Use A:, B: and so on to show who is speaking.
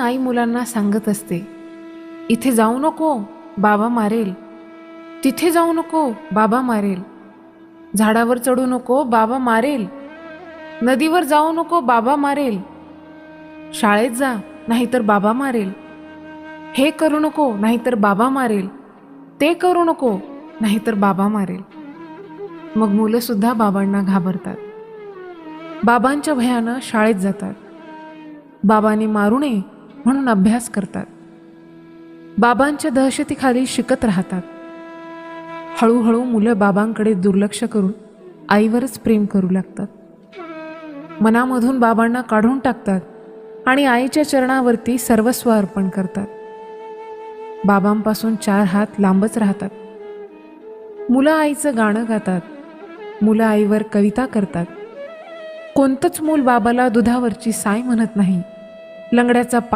A: आई मुलांना सांगत असते इथे जाऊ नको बाबा मारेल. तिथे जाऊ नको बाबा मारेल. झाडावर चढू नको बाबा मारेल. नदीवर जाऊ नको बाबा मारेल. शाळेत जा नाहीतर बाबा मारेल. हे करू नको नाहीतर बाबा मारेल. ते करू नको नाहीतर बाबा मारेल. मग मुलं सुद्धा बाबांना घाबरतात. बाबांच्या भयानं शाळेत जातात. बाबांनी मारू नये म्हणून अभ्यास करतात. बाबांच्या दहशतीखाली शिकत राहतात. हळूहळू मुलं बाबांकडे दुर्लक्ष करून आईवरच प्रेम करू लागतात. मनामधून बाबांना काढून टाकतात आणि आईच्या चरणावरती सर्वस्व अर्पण करतात. बाबांपासून चार हात लांबच राहतात. मुलं आईचं गाणं गातात. मुलं आईवर कविता करतात. कोणतंच मूल बाबाला दुधावरची साय म्हणत नाही. लंगड्याचा